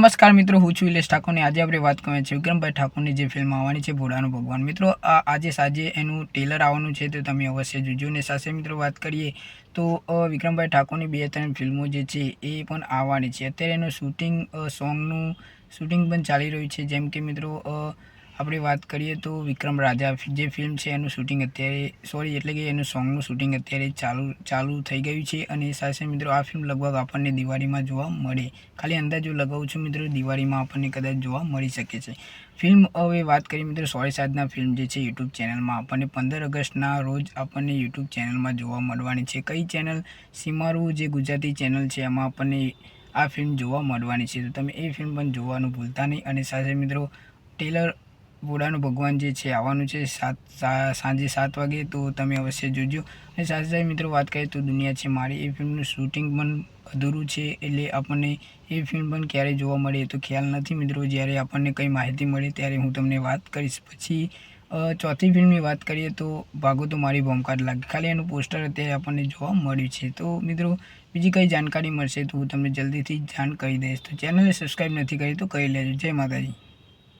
નમસ્કાર મિત્રો, હું છું ઇલેશ ઠાકોરની આજે આપણે વાત કરીએ છીએ વિક્રમભાઈ ઠાકોરની જે ફિલ્મ આવવાની છે, ભોળાનો ભગવાન. મિત્રો આજે સાંજે એનું ટેલર આવવાનું છે, તો તમે અવશ્ય જોજો ને સાથે મિત્રો વાત કરીએ, તો વિક્રમભાઈ ઠાકોરની બે ત્રણ ફિલ્મો જે છે, એ પણ આવવાની છે. અત્યારે એનું શૂટિંગ સોંગનું શૂટિંગ પણ ચાલી રહ્યું છે. જેમ કે મિત્રો આપણે વાત કરીએ તો વિક્રમ રાજા જે ફિલ્મ છે એનું શૂટિંગ અત્યારે સોરી એટલે કે એનું સોંગનું શૂટિંગ અત્યારે ચાલુ ચાલુ થઈ ગયું છે અને સાથે મિત્રો આ ફિલ્મ લગભગ આપણને દિવાળીમાં જોવા મળે. ખાલી અંદાજો લગાવું છું મિત્રો, દિવાળીમાં આપણને કદાચ જોવા મળી શકે છે. ફિલ્મ હવે વાત કરીએ મિત્રો, સોરી સાધના ફિલ્મ જે છે યુટ્યુબ ચેનલમાં આપણને પંદર ઓગસ્ટના રોજ આપણને યુટ્યુબ ચેનલમાં જોવા મળવાની છે. કઈ ચેનલ સીમારું જે ગુજરાતી ચેનલ છે, એમાં આપણને આ ફિલ્મ જોવા મળવાની છે. તો તમે એ ફિલ્મ પણ જોવાનું ભૂલતા નહીં. અને સાથે મિત્રો ટેલર ભોળાનું ભગવાન જે છે, આવવાનું છે સાત સાંજે સાત વાગે, તો તમે અવશ્ય જોજો. અને સાથે સાથે મિત્રો વાત કરીએ તો દુનિયા છે મારી. એ ફિલ્મનું શૂટિંગ પણ અધૂરું છે, એટલે આપણને એ ફિલ્મ પણ ક્યારે જોવા મળે તો ખ્યાલ નથી મિત્રો. જ્યારે આપણને કંઈ માહિતી મળે ત્યારે હું તમને વાત કરીશ. પછી ચોથી ફિલ્મની વાત કરીએ તો ભાગો તો મારી ભોમકાટ લાગે. ખાલી એનું પોસ્ટર અત્યારે આપણને જોવા મળ્યું છે. તો મિત્રો, બીજી કંઈ જાણકારી મળશે તો હું તમને જલ્દીથી જાણ કરી દઈશ. તો ચેનલને સબસ્ક્રાઈબ નથી કરી તો કરી લેજો. જય માતાજી.